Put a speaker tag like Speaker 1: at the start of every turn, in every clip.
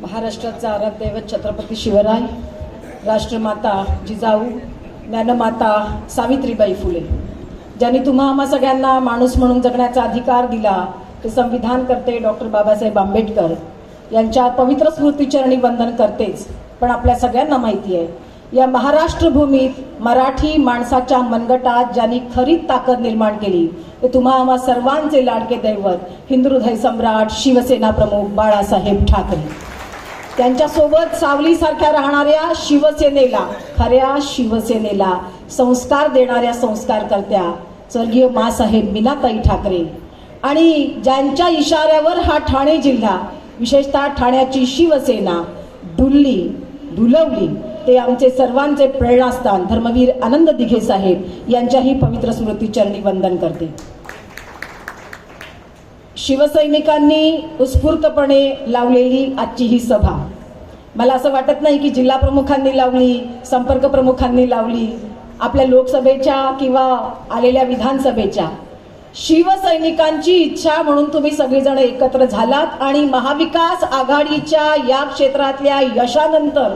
Speaker 1: महाराष्ट्राचा आराध्यदैवत छत्रपती शिवराय राष्ट्रमाता जिजाऊ ज्ञानमाता सावित्रीबाई फुले. ज्यांनी तुम्हा आम्हा सगळ्यांना माणूस म्हणून जगण्याचा अधिकार दिला ते संविधान करते डॉक्टर बाबासाहेब आंबेडकर. यांच्या पवित्र स्मृतीचरणी वंदन करतेच पण आपल्या सगळ्यांना माहिती आहे. या महाराष्ट्र भूमीत मराठी माणसाच्या मनगटात ज्यांनी खरी ताकद निर्माण केली ते तुम्हा आम्हा सर्वांचे लाडके दैवत हिंदुहृदय सम्राट शिवसेना प्रमुख बाळासाहेब ठाकरे. त्यांच्यासोबत सावलीसारख्या राहणाऱ्या शिवसेनेला खऱ्या शिवसेनेला संस्कार देणाऱ्या संस्कारकर्त्या स्वर्गीय मासाहेब मीनाताई ठाकरे. आणि ज्यांच्या इशाऱ्यावर हा ठाणे जिल्हा विशेषतः ठाण्याची शिवसेना डुल्ली डुलवली ते आमचे सर्वांचे प्रेरणास्थान धर्मवीर आनंद दिघे साहेब यांच्याही पवित्र स्मृतीचरणी वंदन करते. शिवसैनिकांनी उत्स्फूर्तपणे लावलेली आजची ही सभा. मला असं वाटत नाही की जिल्हा प्रमुखांनी लावली संपर्क प्रमुखांनी लावली आपल्या लोकसभेच्या किंवा आलेल्या विधानसभेच्या. शिवसैनिकांची इच्छा म्हणून तुम्ही सगळेजण एकत्र झालात आणि महाविकास आघाडीच्या या क्षेत्रातल्या यशानंतर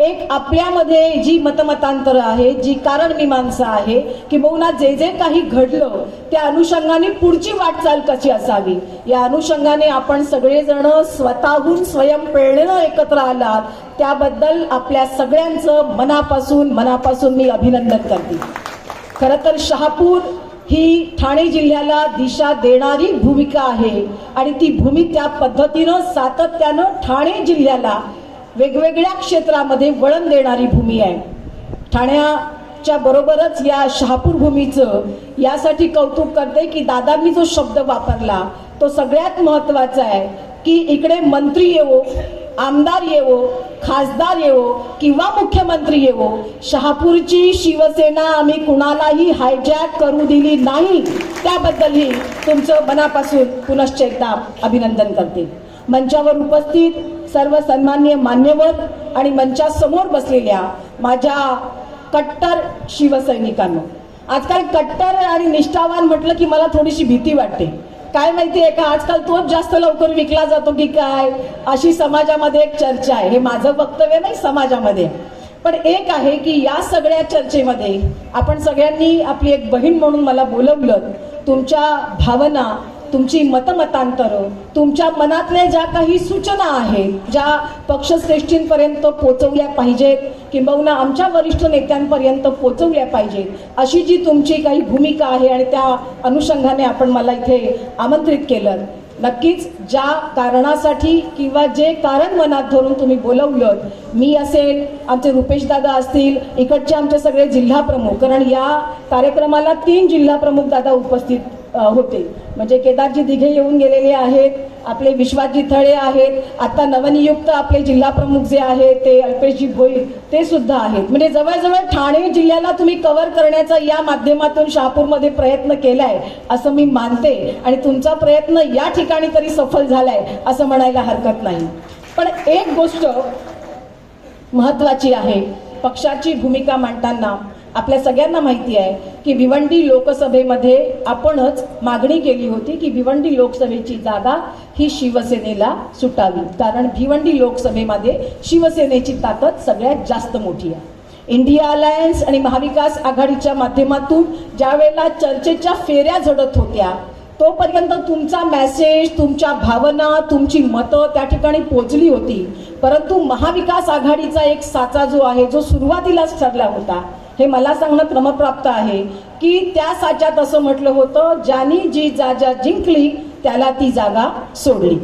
Speaker 1: एक आपल्यामध्ये जी मतमतांतर आहे जी कारण मीमांसा आहे किंबहुना जे जे काही घडलं त्या अनुषंगाने पुढची वाटचाल कशी असावी? या अनुषंगाने आपण सगळेजण स्वतःहून स्वयंप्रेरणेनं एकत्र आलात. त्याबद्दल आपल्या सगळ्यांचं मनापासून मनापासून मी अभिनंदन करते. खरं तर शहापूर ही ठाणे जिल्ह्याला दिशा देणारी भूमिका आहे. आणि ती भूमी त्या पद्धतीनं सातत्यानं ठाणे जिल्ह्याला वेगवेगळ्या क्षेत्रामध्ये वळण देणारी भूमी आहे. ठाण्याच्या बरोबरच या शहापूर भूमीचं यासाठी कौतुक करते की दादांनी जो शब्द वापरला तो सगळ्यात महत्त्वाचा आहे की इकडे मंत्री येवो आमदार येवो खासदार येवो किंवा मुख्यमंत्री येवो शहापूरची शिवसेना आम्ही कुणालाही हायजॅक करू दिली नाही त्याबद्दलही तुमचं मनापासून पुनश्च एकदा अभिनंदन करते. मंचावर उपस्थित सर्व सन्मान्य मान्यवर आणि मंचासमोर बसलेल्या माझ्या कट्टर शिवसैनिकांनो आजकाल कट्टर आणि निष्ठावान म्हटलं की मला थोडीशी भीती वाटते. काय माहिती आहे का? आजकाल तोच जास्त लवकर विकला जातो की काय? अशी समाजामध्ये एक चर्चा आहे. हे माझं वक्तव्य नाही समाजामध्ये. पण एक आहे की या सगळ्या चर्चेमध्ये आपण सगळ्यांनी आपली एक बहीण म्हणून मला बोलवलं. तुमच्या भावना तुमची मतमतांतरं तुमच्या मनातल्या ज्या काही सूचना आहेत ज्या पक्षश्रेष्ठींपर्यंत पोचवल्या पाहिजेत किंबहुना आमच्या वरिष्ठ नेत्यांपर्यंत पोचवल्या पाहिजेत अशी जी तुमची काही भूमिका आहे आणि त्या अनुषंगाने आपण मला इथे आमंत्रित केलं. नक्कीच ज्या कारणासाठी किंवा जे कारण मनात धरून तुम्ही बोलवलं मी असेल आमचे रुपेश दादा असतील इकडचे आमचे सगळे जिल्हा प्रमुख कारण या कार्यक्रमाला तीन जिल्हा प्रमुख दादा उपस्थित होते. म्हणजे केदारजी दिघे येऊन गेलेले आहेत आपले विश्वासजी थळे आहेत आता नवनियुक्त आपले जिल्हा प्रमुख जे आहेत ते अल्पेशजी भोईर ते सुद्धा आहेत. म्हणजे जवळजवळ ठाणे जिल्ह्याला तुम्ही कव्हर करण्याचा या माध्यमातून शहापूरमध्ये प्रयत्न केलाय असं मी मानते. आणि तुमचा प्रयत्न या ठिकाणी तरी सफल झालाय असं म्हणायला हरकत नाही. पण एक गोष्ट महत्वाची आहे पक्षाची भूमिका मांडताना. आपल्या सगळ्यांना माहिती आहे की भिवंडी लोकसभेमध्ये आपणच मागणी केली होती की भिवंडी लोकसभेची जागा ही शिवसेनेला सुटावी. कारण भिवंडी लोकसभेमध्ये शिवसेनेची ताकद सगळ्यात जास्त मोठी आहे. इंडिया अलायन्स आणि महाविकास आघाडीच्या माध्यमातून ज्या वेळेला चर्चेच्या फेऱ्या झडत होत्या तोपर्यंत तुमचा मेसेज तुमच्या भावना तुमची मतं त्या ठिकाणी पोचली होती. परंतु महाविकास आघाडीचा एक साचा जो आहे जो सुरुवातीलाच ठरला होता हे मला सांगणं क्रमप्राप्त आहे की त्या साच्यात असं म्हटलं होतं ज्यानी जी जागा जिंकली त्याला ती जागा सोडली.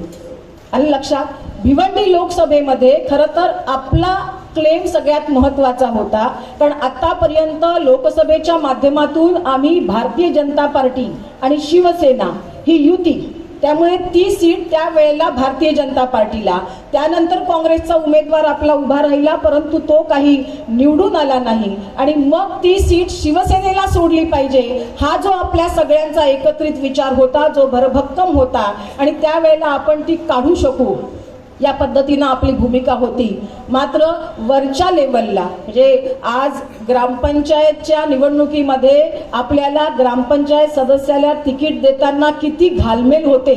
Speaker 1: आणि लक्षात भिवंडी लोकसभेमध्ये खरं तर आपला क्लेम सगळ्यात महत्त्वाचा होता कारण आतापर्यंत लोकसभेच्या माध्यमातून आम्ही भारतीय जनता पार्टी आणि शिवसेना ही युती त्यामुळे ती सीट त्यावेळेला भारतीय जनता पार्टीला. त्यानंतर काँग्रेसचा उमेदवार आपला उभा राहिला परंतु तो काही निवडून आला नाही. आणि मग ती सीट शिवसेनेला सोडली पाहिजे. हा जो आपल्या सगळ्यांचा एकत्रित विचार होता जो भरभक्कम होता आणि त्यावेळेला आपण ती काढू शकू. या पद्धतीनं आपली भूमिका होती. मात्र वरच्या लेवलला म्हणजे आज ग्रामपंचायतच्या निवडणुकीमध्ये आपल्याला ग्रामपंचायत सदस्याला तिकीट देताना किती घालमेल होते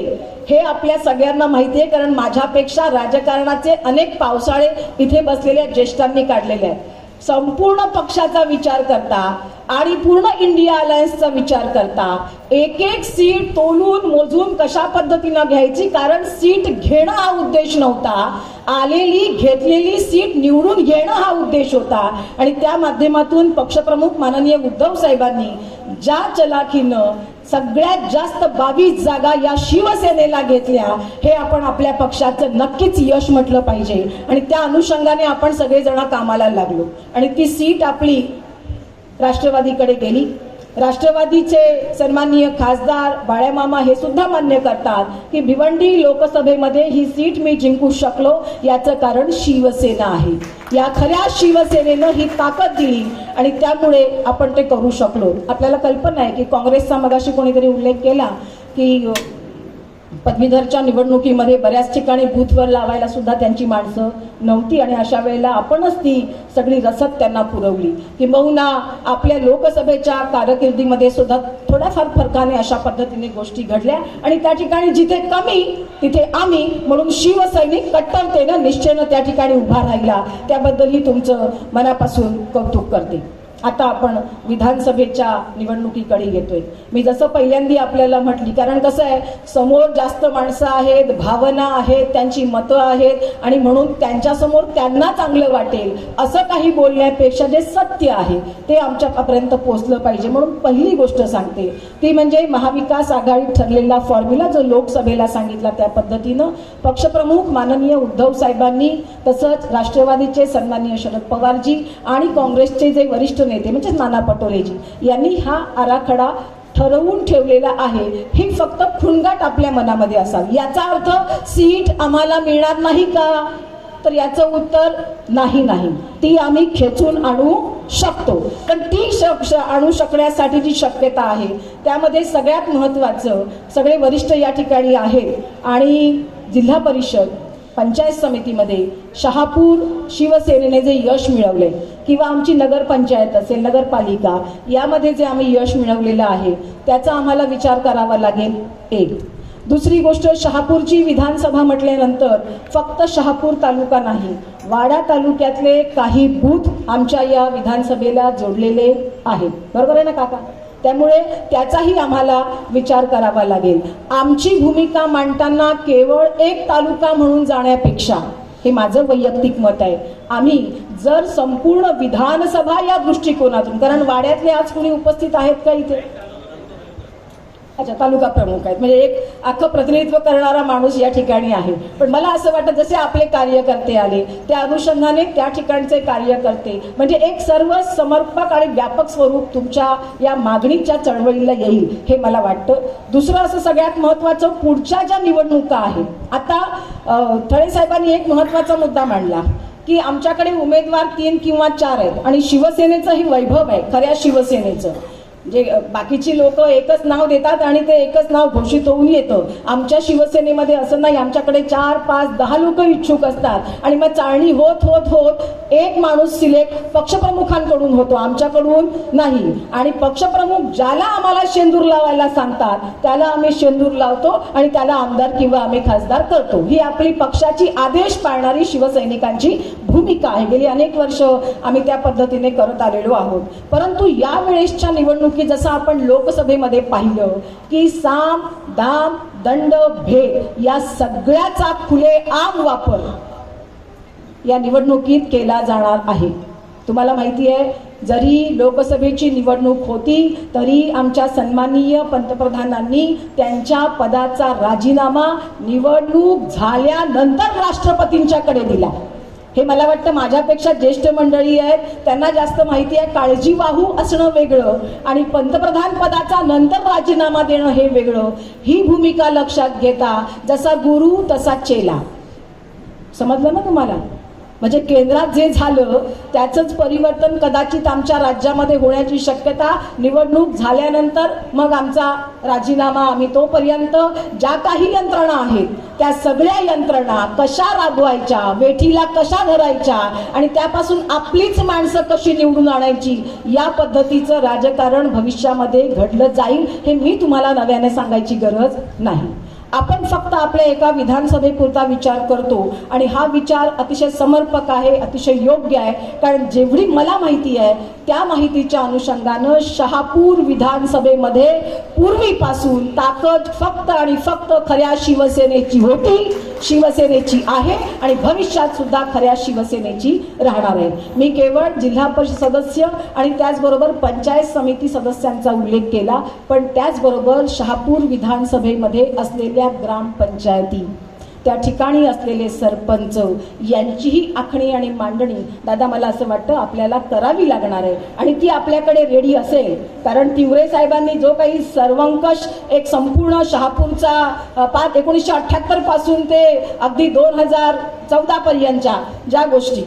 Speaker 1: हे आपल्या सगळ्यांना माहिती आहे. कारण माझ्यापेक्षा राजकारणाचे अनेक पावसाळे इथे बसलेल्या ज्येष्ठांनी काढलेले आहेत. संपूर्ण पक्षाचा विचार करता आणि पूर्ण इंडिया अलायन्सचा विचार करता एक एक सीट तोलून मोजून कशा पद्धतीनं घ्यायची? कारण सीट घेणं हा उद्देश नव्हता. आलेली घेतलेली सीट निवडून घेणं हा उद्देश होता. आणि त्या माध्यमातून पक्षप्रमुख माननीय उद्धव साहेबांनी ज्या चलाखीनं सगळ्यात जास्त बावीस जागा या शिवसेनेला घेतल्या हे आपण आपल्या पक्षाचं नक्कीच यश म्हटलं पाहिजे. आणि त्या अनुषंगाने आपण सगळेजण कामाला लागलो. आणि ती सीट आपली राष्ट्रवादीकडे गेली. राष्ट्रवादीचे सन्माननीय खासदार बाळ्यामामा हे सुद्धा मान्य करतात की भिवंडी लोकसभेमध्ये ही सीट मी जिंकू शकलो याचं कारण शिवसेना आहे. या खऱ्या शिवसेनेनं ही ताकद दिली आणि त्यामुळे आपण ते करू शकलो. आपल्याला कल्पना आहे की काँग्रेसचा मगाशी कोणीतरी उल्लेख केला की पदवीधरच्या निवडणुकीमध्ये बऱ्याच ठिकाणी बूथवर लावायला सुद्धा त्यांची माणसं नव्हती आणि अशा वेळेला आपणच ती सगळी रसद त्यांना पुरवली. किंबहुना आपल्या लोकसभेच्या कारकिर्दीमध्ये सुद्धा थोड्याफार फरकाने अशा पद्धतीने गोष्टी घडल्या आणि त्या ठिकाणी जिथे कमी तिथे आम्ही म्हणून शिवसैनिक कट्टरतेनं निश्चयनं त्या ठिकाणी उभा राहिला. त्याबद्दलही तुमचं मनापासून कौतुक करते. आता आपण विधानसभेच्या निवडणुकीकडे येतोय. मी जसं पहिल्यांदी आपल्याला म्हटली कारण कसं आहे समोर जास्त माणसं आहेत भावना आहेत त्यांची मतं आहेत आणि म्हणून त्यांच्यासमोर त्यांना चांगलं वाटेल असं काही बोलण्यापेक्षा जे सत्य आहे ते आमच्यापर्यंत पोहोचलं पाहिजे. म्हणून पहिली गोष्ट सांगते ती म्हणजे महाविकास आघाडीत ठरलेला फॉर्म्युला जो लोकसभेला सांगितला त्या पद्धतीनं. पक्षप्रमुख माननीय उद्धव साहेबांनी तसंच राष्ट्रवादीचे सन्माननीय शरद पवारजी आणि काँग्रेसचे जे वरिष्ठ नेते म्हणजे नाना पटोलेजी यांनी हा आराखडा ठरवून ठेवलेला आहे. ही फक्त खुणगाट आपल्या मनामध्ये असावी. याचा अर्थ सीट आम्हाला मिळणार नाही का? तर याचं उत्तर नाही नाही. ती आम्ही खेचून आणू शकतो. पण ती श- आणू शकण्यासाठी जी शक्यता आहे त्यामध्ये सगळ्यात महत्त्वाचं सगळे वरिष्ठ या ठिकाणी आहेत आणि जिल्हा परिषद पंचायत समितीमध्ये शहापूर शिवसेनेने जे यश मिळवले किंवा आमची नगरपंचायत असेल नगरपालिका यामध्ये जे आम्ही यश मिळवलेलं आहे त्याचा आम्हाला विचार करावा लागेल एक. दुसरी गोष्ट शहापूरची विधानसभा म्हटल्यानंतर फक्त शहापूर तालुका नाही वाडा तालुक्यातले काही बूथ आमच्या या विधानसभेला जोडलेले आहेत. बरोबर आहे ना काका? त्यामुळे त्याचाही आम्हाला विचार करावा लागेल. आमची भूमिका मांडताना केवळ एक तालुका म्हणून जाण्यापेक्षा हे माझं वैयक्तिक मत आहे. आम्ही जर संपूर्ण विधानसभा या दृष्टिकोनातून कारण वाड्यातले आज कुणी उपस्थित आहेत का इथे? अच्छा तालुका प्रमुख आहेत. म्हणजे एक अख्खं प्रतिनिधित्व करणारा माणूस या ठिकाणी आहे. पण मला असं वाटतं जसे आपले कार्यकर्ते आले त्या अनुषंगाने त्या ठिकाणचे कार्यकर्ते म्हणजे एक सर्व समर्पक आणि व्यापक स्वरूप तुमच्या या मागणीच्या चळवळीला येईल हे मला वाटतं. दुसरं असं सगळ्यात महत्त्वाचं पुढच्या ज्या निवडणुका आहेत आता थळे साहेबांनी एक महत्त्वाचा मुद्दा मांडला की आमच्याकडे उमेदवार तीन किंवा चार आहेत आणि शिवसेनेचंही वैभव आहे खऱ्या शिवसेनेचं. जे बाकीची लोक एकच नाव देतात आणि ते एकच नाव घोषित होऊन येतं. आमच्या शिवसेनेमध्ये असं नाही आमच्याकडे चार पाच दहा लोक इच्छुक असतात. आणि मग चाळणी होत होत होत एक माणूस सिलेक्ट पक्षप्रमुखांकडून होतो आमच्याकडून नाही. आणि पक्षप्रमुख ज्याला आम्हाला शेंदूर लावायला सांगतात त्याला आम्ही शेंदूर लावतो आणि त्याला आमदार किंवा आम्ही खासदार करतो. ही आपली पक्षाची आदेश पाळणारी शिवसैनिकांची भूमिका आहे. गेली अनेक वर्ष आम्ही त्या पद्धतीने करत आलेलो आहोत. परंतु यावेळेसच्या निवडणुकी की जसं आपण लोकसभेमध्ये पाहिलं की साम दाम दंड भेद या सगळ्याचा खुले आम वापर या निवडणुकीत केला जाणार आहे. तुम्हाला माहिती आहे जरी लोकसभेची निवडणूक होती तरी आमच्या सन्माननीय पंतप्रधानांनी त्यांच्या पदाचा राजीनामा निवडणूक झाल्यानंतर राष्ट्रपतींच्याकडे दिला. हे मला वाटतं माझ्यापेक्षा ज्येष्ठ मंडळी आहेत त्यांना जास्त माहिती आहे काळजी वाहू असणं वेगळं आणि पंतप्रधान पदाचा नंतर राजीनामा देणं हे वेगळं. ही भूमिका लक्षात घेता जसा गुरु तसा चेला. समजलं ना तुम्हाला? म्हणजे केंद्रात जे झालं त्याचंच परिवर्तन कदाचित आमच्या राज्यामध्ये होण्याची शक्यता निवडणूक झाल्यानंतर मग आमचा राजीनामा आम्ही तोपर्यंत ज्या काही यंत्रणा आहेत त्या सगळ्या यंत्रणा कशा राबवायच्या वेठीला कशा धरायच्या आणि त्यापासून आपलीच माणसं कशी निवडून आणायची या पद्धतीचं राजकारण भविष्यामध्ये घडलं जाईल हे मी तुम्हाला नव्याने सांगायची गरज नाही. आपण फक्त आपल्या एका विधानसभेपुरता विचार करतो आणि हा विचार अतिशय समर्पक आहे अतिशय योग्य आहे. कारण जेवढी मला माहिती आहे त्या माहितीच्या अनुषंगानं शहापूर विधानसभेमध्ये पूर्वीपासून ताकद फक्त आणि फक्त खऱ्या शिवसेनेची होती. शिवसेनेची आहे आणि भविष्यात सुद्धा खऱ्या शिवसेनेची राहणार आहे. मी केवळ जिल्हा परिषद सदस्य आणि त्याचबरोबर पंचायत समिती सदस्यांचा उल्लेख केला पण त्याचबरोबर शहापूर विधानसभेमध्ये असलेल्या ग्रामपंचायती त्या ठिकाणी असलेले सरपंच यांचीही आखणी आणि मांडणी दादा मला असं वाटतं आपल्याला करावी लागणार आहे. आणि ती आपल्याकडे रेडी असेल कारण तिवरे साहेबांनी जो काही सर्वंकष एक संपूर्ण शहापूरचा पाच एकोणीसशे अठ्ठ्याहत्तरपासून ते अगदी दोन हजार चौदा पर्यंतच्या ज्या गोष्टी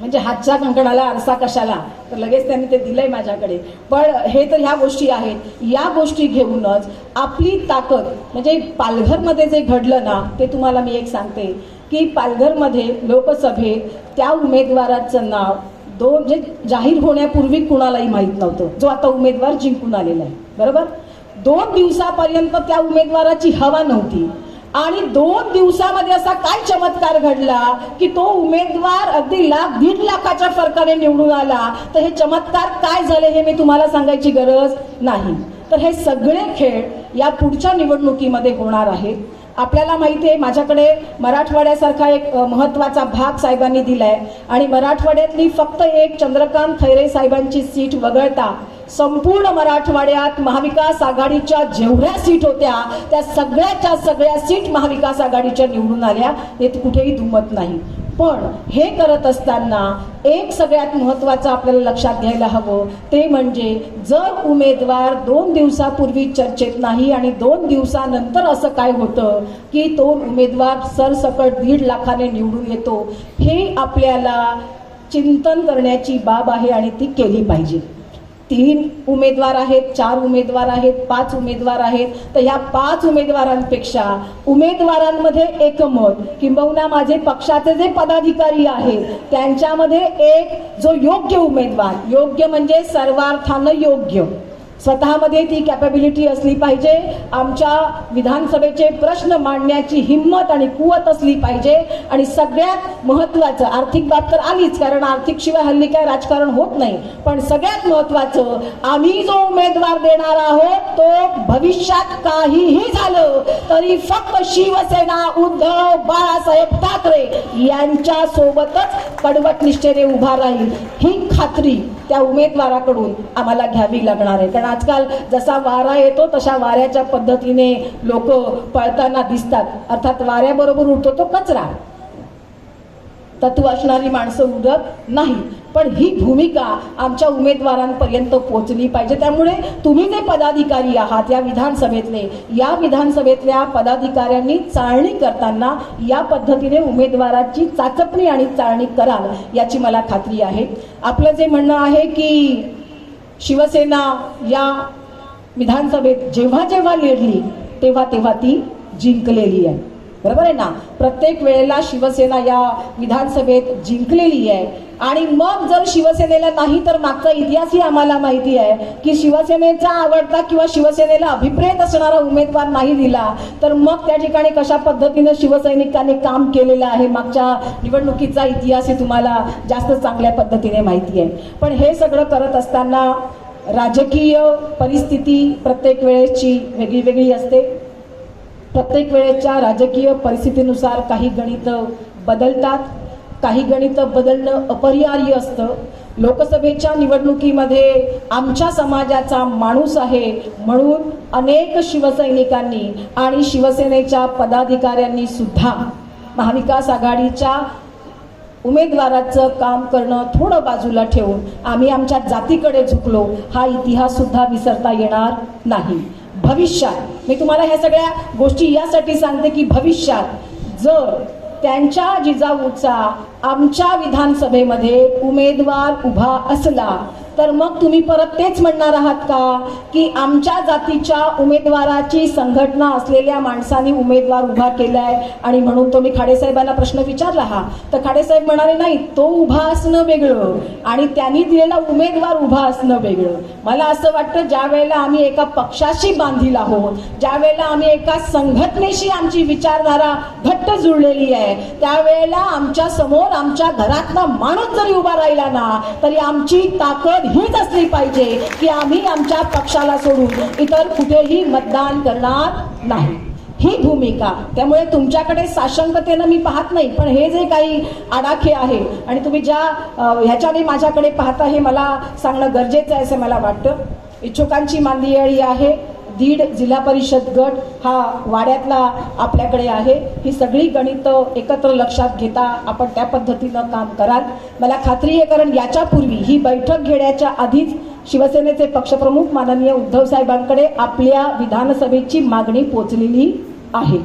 Speaker 1: म्हणजे हातच्या कंकणाला आरसा कशाला? तर लगेच त्यांनी ते दिलंय माझ्याकडे. पण हे तर ह्या गोष्टी आहेत. या गोष्टी घेऊनच आपली ताकद म्हणजे पालघरमध्ये जे घडलं ना ते तुम्हाला मी एक सांगते की पालघरमध्ये लोकसभेत त्या उमेदवाराचं नाव दोन जे जाहीर होण्यापूर्वी कुणालाही माहीत नव्हतं. जो आता उमेदवार जिंकून आलेला आहे. बरोबर? दोन दिवसापर्यंत त्या उमेदवाराची हवा नव्हती. आणि दोन दिवसामध्ये असा काय चमत्कार घडला की तो उमेदवार अगदी लाख दीड लाखाच्या फरकाने निवडून आला. तर हे चमत्कार काय झाले हे मी तुम्हाला सांगायची गरज नाही. तर हे सगळे खेळ या पुढच्या निवडणुकीमध्ये होणार आहेत. आपल्याला माहिती आहे माझ्याकडे मराठवाड्यासारखा एक महत्त्वाचा भाग साहेबांनी दिलाय. आणि मराठवाड्यातली फक्त एक चंद्रकांत खैरे साहेबांची सीट वगळता संपूर्ण मराठवाड्यात महाविकास आघाडीच्या जेवढ्या सीट होत्या त्या सगळ्याच्या सगळ्या सीट महाविकास आघाडीच्या निवडून आल्या. हे कुठेही दुमत नाही. पण हे करत असताना एक सगळ्यात महत्त्वाचं आपल्याला लक्षात घ्यायला हवं. ते म्हणजे जर उमेदवार दोन दिवसापूर्वी चर्चेत नाही आणि दोन दिवसानंतर असं काय होतं की तो उमेदवार सरसकट दीड लाखाने निवडून येतो हे आपल्याला चिंतन करण्याची बाब आहे आणि ती केली पाहिजे. तीन उमेदवार आहेत चार उमेदवार आहेत पाच उमेदवार आहेत. तर ह्या पाच उमेदवारांपेक्षा उमेदवारांमध्ये एकमत किंबहुना माझे पक्षाचे जे पदाधिकारी आहेत त्यांच्यामध्ये एक जो योग्य उमेदवार योग्य म्हणजे सर्वार्थानं योग्य. स्वतःमध्ये ती कॅपॅबिलिटी असली पाहिजे. आमच्या विधानसभेचे प्रश्न मांडण्याची हिंमत आणि कुवत असली पाहिजे. आणि सगळ्यात महत्त्वाचं आर्थिक बाब तर आलीच कारण आर्थिक शिवाय हल्ली काय राजकारण होत नाही. पण सगळ्यात महत्त्वाचं आम्ही जो उमेदवार देणार आहोत तो भविष्यात काहीही झालं तरी फक्त शिवसेना उद्धव बाळासाहेब ठाकरे यांच्या सोबतच कडवट निष्ठेने उभा राहील. ही खात्री त्या उमेदवाराकडून आम्हाला घ्यावी लागणार आहे. कारण आजकाल जसा वारा येतो तशा वाऱ्याच्या पद्धतीने लोक पळताना दिसतात. अर्थात वाऱ्याबरोबर उठतो तो कचरा. तत्व असणारी माणसं उडत नाही. पण ही भूमिका आमच्या उमेदवारांपर्यंत पोहोचली पाहिजे. त्यामुळे तुम्ही जे पदाधिकारी आहात या विधानसभेतले या विधानसभेतल्या पदाधिकाऱ्यांनी चाळणी करताना या पद्धतीने उमेदवाराची चाचपणी आणि चाळणी कराल याची मला खात्री आहे. आपलं जे म्हणणं आहे की शिवसेना या विधानसभेत जेव्हा जेव्हा लढली तेव्हा तेव्हा ती जिंकलेली आहे. बरोबर आहे ना? प्रत्येक वेळेला शिवसेना या विधानसभेत जिंकलेली आहे. आणि मग जर शिवसेनेला नाही तर मागचा इतिहासही आम्हाला माहिती आहे की शिवसेनेचा आवडता किंवा शिवसेनेला अभिप्रेत असणारा उमेदवार नाही दिला तर मग त्या ठिकाणी कशा पद्धतीनं शिवसैनिकांनी काम केलेलं आहे? मागच्या निवडणुकीचा इतिहासही तुम्हाला जास्त चांगल्या पद्धतीने माहिती आहे. पण हे सगळं करत असताना राजकीय परिस्थिती प्रत्येक वेळेची वेगळी वेगळी असते. प्रत्येक वेळेच्या राजकीय परिस्थितीनुसार काही गणितं बदलतात काही गणितं बदलणं अपरिहार्य असतं. लोकसभेच्या निवडणुकीमध्ये आमच्या समाजाचा माणूस आहे म्हणून अनेक शिवसैनिकांनी आणि शिवसेनेच्या पदाधिकाऱ्यांनी सुद्धा महाविकास आघाडीच्या उमेदवाराचं काम करणं थोडं बाजूला ठेवून आम्ही आमच्या जातीकडे झुकलो. हा इतिहास सुद्धा विसरता येणार नाही. भविष्यात मी तुम्हाला ह्या सगळ्या गोष्टी यासाठी सांगते की भविष्यात जर त्यांच्या जिजाऊचा आमच्या विधानसभेमध्ये उमेदवार उभा असला तर मग तुम्ही परत तेच म्हणणार आहात का? की आमच्या जातीच्या उमेदवाराची संघटना असलेल्या माणसांनी उमेदवार उभा केलाय आणि म्हणून तो मी खाडेसाहेबांना प्रश्न विचारला हा. तर खाडेसाहेब म्हणाले नाही तो उभा असणं वेगळं आणि त्यांनी दिलेला उमेदवार उभा असणं वेगळं. मला असं वाटतं ज्या वेळेला आम्ही एका पक्षाशी बांधील आहोत ज्या वेळेला आम्ही एका संघटनेशी आमची विचारधारा घट्ट जुळलेली आहे त्यावेळेला आमच्यासमोर आमच्या घरातला माणूस जरी उभा राहिला ना तरी आमची ताकद हीच असली पाहिजे की आम्ही आमच्या पक्षाला सोडून इतर कुठेही मतदान करणार नाही. ही भूमिका. त्यामुळे तुमच्याकडे साशंकतेनं मी पाहत नाही पण हे जे काही आडाखे आहे आणि तुम्ही ज्या ह्याच्याने माझ्याकडे पाहता हे मला सांगणं गरजेचं आहे असं मला वाटतं. इच्छुकांची मांदियाळी आहे. दीड जिल्हा परिषद गट हा वाड्यातला आपल्याकडे आहे. ही सगळी गणितं एकत्र लक्षात घेता आपण त्या पद्धतीनं काम कराल. मला खात्री आहे कारण याच्यापूर्वी ही बैठक घेण्याच्या आधीच शिवसेनेचे पक्षप्रमुख माननीय उद्धव साहेबांकडे आपल्या विधानसभेची मागणी पोचलेली आहे.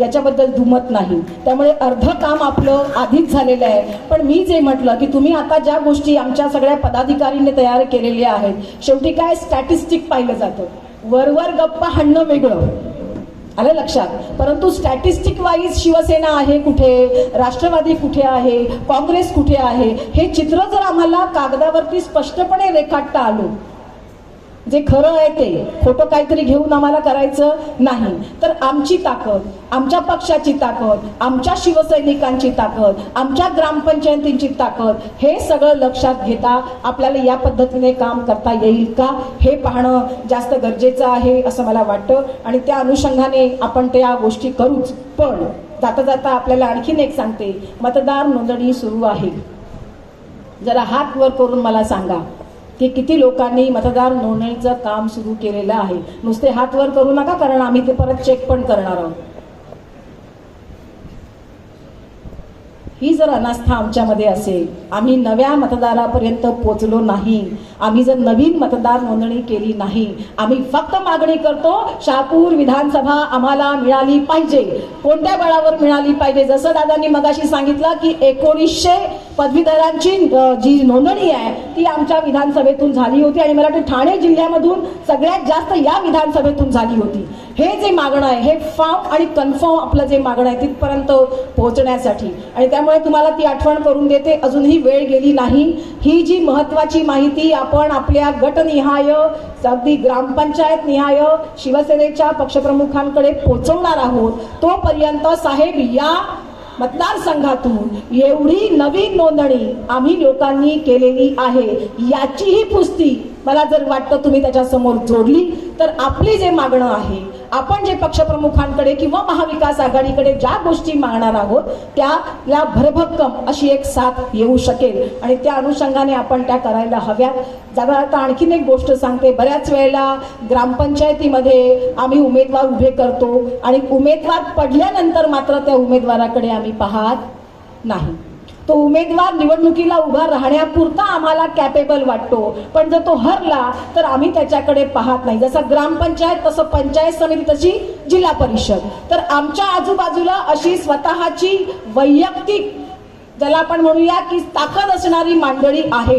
Speaker 1: याच्याबद्दल दुमत नाही. त्यामुळे अर्ध काम आपलं आधीच झालेलं आहे. पण मी जे म्हटलं की तुम्ही आता ज्या गोष्टी आमच्या सगळ्या पदाधिकारींनी तयार केलेल्या आहेत शेवटी काय स्टॅटिस्टिक पाहिलं जातं? वरवर गप्पा हाणणं वेगळं. आलं लक्षात? परंतु स्टॅटिस्टिक वाईज शिवसेना आहे कुठे? राष्ट्रवादी कुठे आहे? काँग्रेस कुठे आहे? हे चित्र जर आम्हाला कागदावरती स्पष्टपणे रेखाटता आलं जे खरं आहे ते. खोटं काहीतरी घेऊन आम्हाला करायचं नाही. तर आमची ताकद आमच्या पक्षाची ताकद आमच्या शिवसैनिकांची ताकद आमच्या ग्रामपंचायतींची ताकद हे सगळं लक्षात घेता आपल्याला या पद्धतीने काम करता येईल का? हे पाहणं जास्त गरजेचं आहे असं मला वाटतं. आणि त्या अनुषंगाने आपण त्या गोष्टी करूच. पण जाता जाता आपल्याला आणखीन एक सांगते. मतदार नोंदणी सुरू आहे. जरा हात वर करून मला सांगा. की किती लोकांनी मतदार नोंदणीचं काम सुरू केलेलं आहे. नुसते हात वर करू नका कारण आम्ही ते परत चेक पण करणार आहोत. ही जर अनास्था आमच्यामध्ये असेल आम्ही नव्या मतदारापर्यंत पोचलो नाही आम्ही जर नवीन मतदार नोंदणी केली नाही आम्ही फक्त मागणी करतो शहापूर विधानसभा आम्हाला मिळाली पाहिजे. कोणत्या बळावर मिळाली पाहिजे? जसं दादांनी मगाशी सांगितलं की एकोणीसशे पदवीधरांची जी नोंदणी आहे ती आमच्या विधानसभेतून झाली होती आणि मला वाटतं ठाणे जिल्ह्यामधून सगळ्यात जास्त या विधानसभेतून झाली होती. हे जे मागणं आहे हे फॉर्म आणि कन्फर्म आपलं जे मागणं आहे तिथपर्यंत पोहोचण्यासाठी. आणि त्यामुळे तुम्हाला ती आठवण करून देते अजूनही वेळ गेली नाही. ही जी महत्वाची माहिती आपण आपल्या गटनिहाय अगदी ग्रामपंचायत निहाय शिवसेनेच्या पक्षप्रमुखांकडे पोहोचवणार आहोत तोपर्यंत साहेब या मतदारसंघातून एवढी नवीन नोंदणी आम्ही लोकांनी केलेली आहे याचीही पुस्ती मला जर वाटतं तुम्ही त्याच्यासमोर जोडली तर आपली जे मागणं आहे आपण जे पक्षप्रमुखांकडे किंवा महाविकास आघाडीकडे ज्या गोष्टी मागणार आहोत त्याला भरभक्कम अशी एक साथ येऊ शकेल. आणि त्या अनुषंगाने आपण त्या करायला हव्यात. जरा आता आणखीन एक गोष्ट सांगते. बऱ्याच वेळेला ग्रामपंचायतीमध्ये आम्ही उमेदवार उभे करतो आणि उमेदवार पडल्यानंतर मात्र त्या उमेदवाराकडे आम्ही पाहत नाही. तो उमेदवार निवडणुकीला उभा राहण्यापुरता आम्हाला कॅपेबल वाटतो. पण जर तो हरला तर आम्ही त्याच्याकडे पाहत नाही. जसं ग्रामपंचायत तसं पंचायत समिती तशी जिल्हा परिषद. तर आमच्या आजूबाजूला अशी स्वतःची वैयक्तिक ज्याला आपण म्हणूया की ताकद असणारी मांडळी आहे.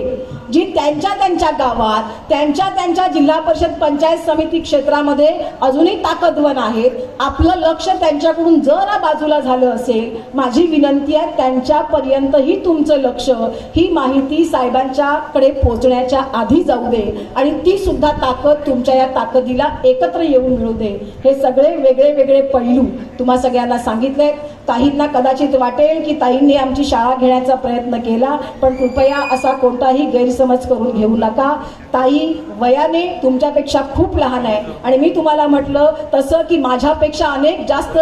Speaker 1: जी त्यांच्या त्यांच्या गावात त्यांच्या त्यांच्या जिल्हा परिषद पंचायत समिती क्षेत्रामध्ये अजूनही ताकदवन आहेत. आपलं लक्ष त्यांच्याकडून जरा बाजूला झालं असेल माझी विनंती आहे त्यांच्यापर्यंतही तुमचं लक्ष ही माहिती साहेबांच्याकडे पोहोचण्याच्या आधी जाऊ दे. आणि ती सुद्धा ताकद तुमच्या या ताकदीला एकत्र येऊन मिळू दे. हे सगळे वेगळे वेगळे पैलू तुम्हा सगळ्यांना सांगितले ताईंना कदाचित वाटेल की ताईंनी आमची शाळा घेण्याचा प्रयत्न केला पण कृपया असा कोणताही गैरसमज करून घेऊ नका. ताई वयाने तुमच्यापेक्षा खूप लहान आहे आणि मी तुम्हाला म्हटलं तसं की माझ्यापेक्षा अनेक जास्त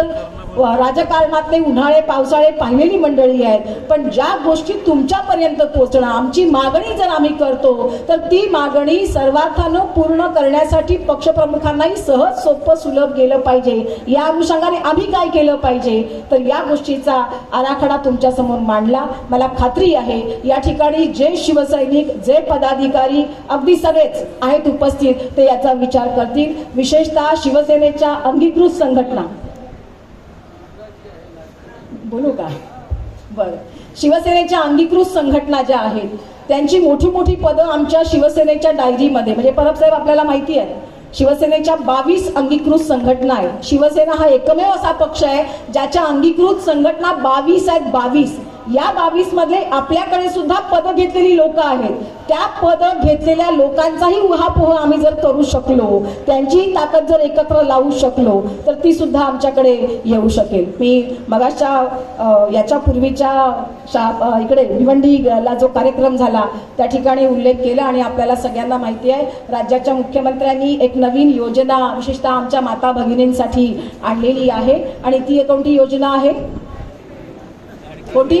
Speaker 1: राजकारणातले उन्हाळे पावसाळे पाहिलेली मंडळी आहेत. पण ज्या गोष्टी तुमच्यापर्यंत पोहोचणं आमची मागणी जर आम्ही करतो तर ती मागणी सर्वार्थानं पूर्ण करण्यासाठी पक्षप्रमुखांनाही सहज सोपं सुलभ गेलं पाहिजे. या अनुषंगाने आम्ही काय केलं पाहिजे? तर या गोष्टीचा आराखडा तुमच्यासमोर मांडला. मला खात्री आहे या ठिकाणी जे शिवसैनिक जे पदाधिकारी अगदी सगळेच आहेत उपस्थित ते याचा विचार करतील. विशेषतः शिवसेनेच्या अंगीकृत संघटना. बोलू का? बरं. शिवसेनेच्या अंगीकृत संघटना ज्या आहेत त्यांची मोठी मोठी पदं आमच्या शिवसेनेच्या डायरीमध्ये. म्हणजे परब साहेब आपल्याला माहिती आहे शिवसेनेच्या बावीस अंगीकृत संघटना आहेत. शिवसेना हा एकमेव असा पक्ष आहे ज्याच्या अंगीकृत संघटना बावीस आहेत बावीस. या बावीसमध्ये आपल्याकडे सुद्धा पदं घेतलेली लोक आहेत. त्या पदं घेतलेल्या लोकांचाही उहापोह आम्ही जर करू शकलो त्यांचीही ताकद जर एकत्र लावू शकलो तर ती सुद्धा आमच्याकडे येऊ शकेल. मी मगाच्या याच्या पूर्वीच्या शा इकडे भिवंडीला जो कार्यक्रम झाला त्या ठिकाणी उल्लेख केला आणि आपल्याला सगळ्यांना माहिती आहे राज्याच्या मुख्यमंत्र्यांनी एक नवीन योजना विशेषतः आमच्या माता भगिनींसाठी आणलेली आहे. आणि ती कोणती योजना आहे? कोणती?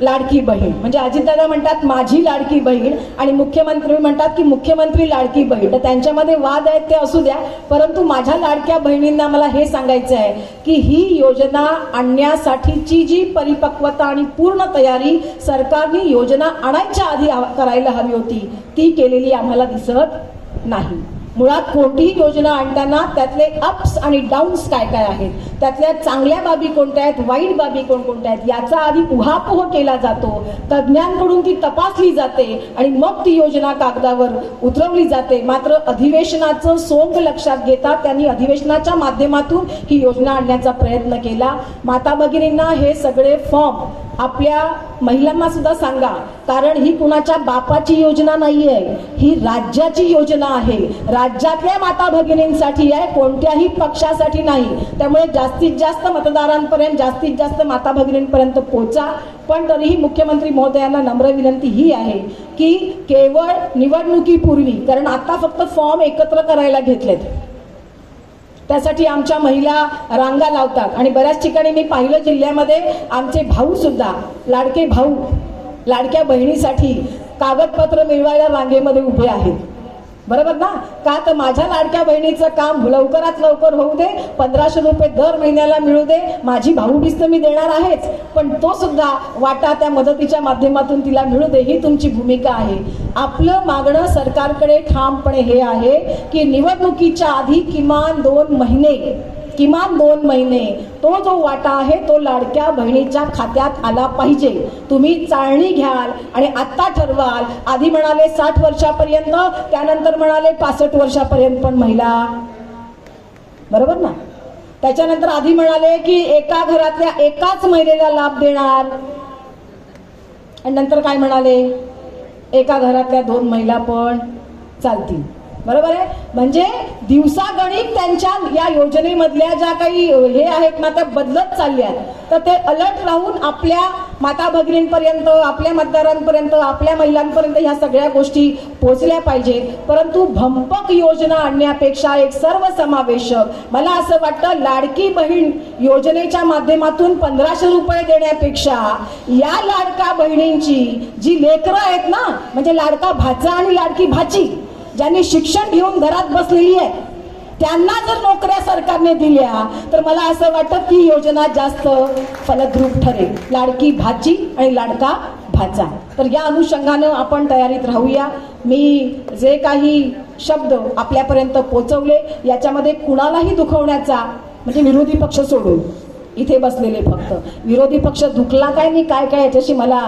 Speaker 1: लाडकी बहीण. म्हणजे अजितदादा म्हणतात माझी लाडकी बहीण. आणि मुख्यमंत्री म्हणतात की मुख्यमंत्री लाडकी बहीण. तर त्यांच्यामध्ये वाद आहेत ते असू द्या. परंतु माझ्या लाडक्या बहिणींना मला हे सांगायचं आहे की ही योजना आणण्यासाठीची जी परिपक्वता आणि पूर्ण तयारी सरकारने योजना आणायच्या आधी करायला हवी होती ती केलेली आम्हाला दिसत नाही. मुळात कोणतीही योजना आणताना त्यातले अप्स आणि डाऊन्स काय काय आहेत? त्यातल्या चांगल्या बाबी कोणत्या आहेत? वाईट बाबी कोणकोणत्या आहेत? याचा आधी उहापोह केला जातो. तज्ज्ञांकडून ती तपासली जाते आणि मग ती योजना कागदावर उतरवली जाते. मात्र अधिवेशनाचं सोंग लक्षात घेता त्यांनी अधिवेशनाच्या माध्यमातून ही योजना आणण्याचा प्रयत्न केला. माता भगिनींना हे सगळे फॉर्म आपल्या महिलांना सुद्धा सांगा कारण ही कुणाच्या बापाची योजना नाही आहे ही राज्याची योजना आहे. राज्यातल्या माता भगिनींसाठी आहे कोणत्याही पक्षासाठी नाही. त्यामुळे जास्तीत जास्त मतदारांपर्यंत जास्तीत जास्त माता भगिनींपर्यंत पोहोचा पण तरीही मुख्यमंत्री महोदयांना नम्र विनंती ही आहे की केवळ निवडणुकीपूर्वी कारण आता फक्त फॉर्म एकत्र करायला घेतलेत. त्यासाठी आमच्या महिला रांगा लावतात. आणि बऱ्याच ठिकाणी मी पाहिलं जिल्ह्यामध्ये आमचे भाऊसुद्धा लाडके भाऊ लाडक्या बहिणीसाठी कागदपत्र मिळवायला रांगेमध्ये उभे आहेत. बरोबर ना? का तर माझ्या लाडक्या बहिणीचं काम लवकरात लवकर होऊ दे पंधराशे रुपये दर महिन्याला मिळू दे माझी भाऊबीज तर मी देणार आहेच पण तो सुद्धा वाटा त्या मदतीच्या माध्यमातून तिला मिळू दे ही तुमची भूमिका आहे. आपलं मागणं सरकारकडे ठामपणे हे आहे की निवडणुकीच्या आधी किमान दोन महिने किमान दोन महिने तो जो वाटा आहे तो लाडक्या बहिणीच्या खात्यात आला पाहिजे. तुम्ही चाळणी घ्याल आणि आत्ता ठरवाल. आधी म्हणाले साठ वर्षापर्यंत त्यानंतर म्हणाले पासष्ट वर्षापर्यंत पण महिला. बरोबर ना? त्याच्यानंतर आधी म्हणाले की एका घरातल्या एकाच महिलेला लाभ देणार. आणि नंतर काय म्हणाले? एका घरातल्या दोन महिला पण चालतील. बरोबर आहे? म्हणजे दिवसागणिक त्यांच्या या योजनेमधल्या ज्या काही हे आहेत ना त्या बदलत चालल्या आहेत. तर ते अलर्ट राहून आपल्या माता भगिनींपर्यंत आपल्या मतदारांपर्यंत आपल्या महिलांपर्यंत ह्या सगळ्या गोष्टी पोचल्या पाहिजेत. परंतु भंपक योजना आणण्यापेक्षा एक सर्वसमावेशक मला असं वाटतं लाडकी बहीण योजनेच्या माध्यमातून पंधराशे रुपये देण्यापेक्षा या लाडका बहिणींची जी लेकरं आहेत ना म्हणजे लाडका भाचा आणि लाडकी भाची ज्यांनी शिक्षण घेऊन घरात बसलेली आहे त्यांना जर नोकऱ्या सरकारने दिल्या तर मला असं वाटतं की योजना जास्त फलद्रूप ठरेल. लाडकी भाची आणि लाडका भाचा. तर या अनुषंगानं आपण तयारीत राहूया. मी जे काही शब्द आपल्यापर्यंत पोचवले याच्यामध्ये कुणालाही दुखवण्याचा म्हणजे विरोधी पक्ष सोडून इथे बसलेले फक्त. विरोधी पक्ष दुखला काय नाही काय काय याच्याशी मला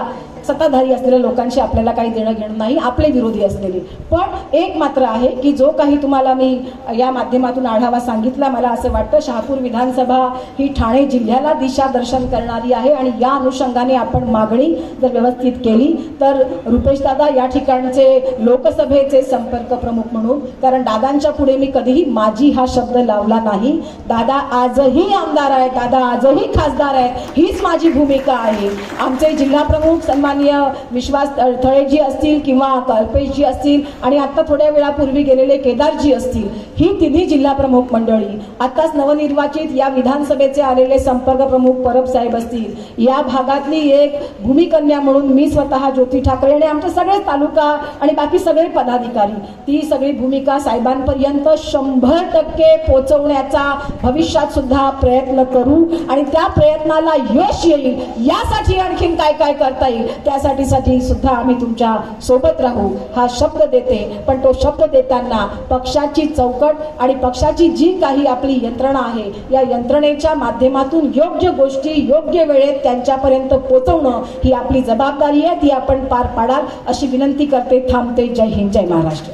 Speaker 1: सत्ताधारी असलेल्या लोकांशी आपल्याला काही देणं घेणं नाही आपले विरोधी असलेले. पण एक मात्र आहे की जो काही तुम्हाला मी या माध्यमातून आढावा सांगितला मला असं वाटतं शहापूर विधानसभा ही ठाणे जिल्ह्याला दिशा दर्शन करणारी आहे आणि या अनुषंगाने आपण मागणी जर व्यवस्थित केली तर रुपेश दादा या ठिकाणचे लोकसभेचे संपर्क प्रमुख म्हणून कारण दादांच्या पुढे मी कधीही माझी हा शब्द लावला नाही. दादा आजही आमदार आहे दादा आजही खासदार आहे हीच माझी भूमिका आहे. आमचे जिल्हा प्रमुख माननीय विश्वास थळेजी असतील किंवा कल्पेशजी असतील आणि आत्ता थोड्या वेळापूर्वी गेलेले केदारजी असतील ही तिन्ही जिल्हा प्रमुख मंडळी आत्ताच नवनिर्वाचित या विधानसभेचे आलेले संपर्क प्रमुख परब साहेब असतील. या भागातली एक भूमिकन्या म्हणून मी स्वतः ज्योती ठाकरे आणि आमचे सगळे तालुका आणि बाकी सगळे पदाधिकारी ती सगळी भूमिका साहेबांपर्यंत शंभर टक्के पोचवण्याचा भविष्यात सुद्धा प्रयत्न करू आणि त्या प्रयत्नाला यश येईल यासाठी आणखीन काय काय करता येईल त्यासाठी साठी सुद्धा आम्ही तुमच्यासोबत राहू हा शब्द देते. पण तो शब्द देताना पक्षाची चौकट आणि पक्षाची जी काही आपली यंत्रणा आहे या यंत्रणेच्या माध्यमातून योग्य गोष्टी योग्य वेळेत त्यांच्यापर्यंत पोचवणं ही आपली जबाबदारी आहे ती आपण पार पाडाल अशी विनंती करते. थांबते. जय हिंद. जय महाराष्ट्र.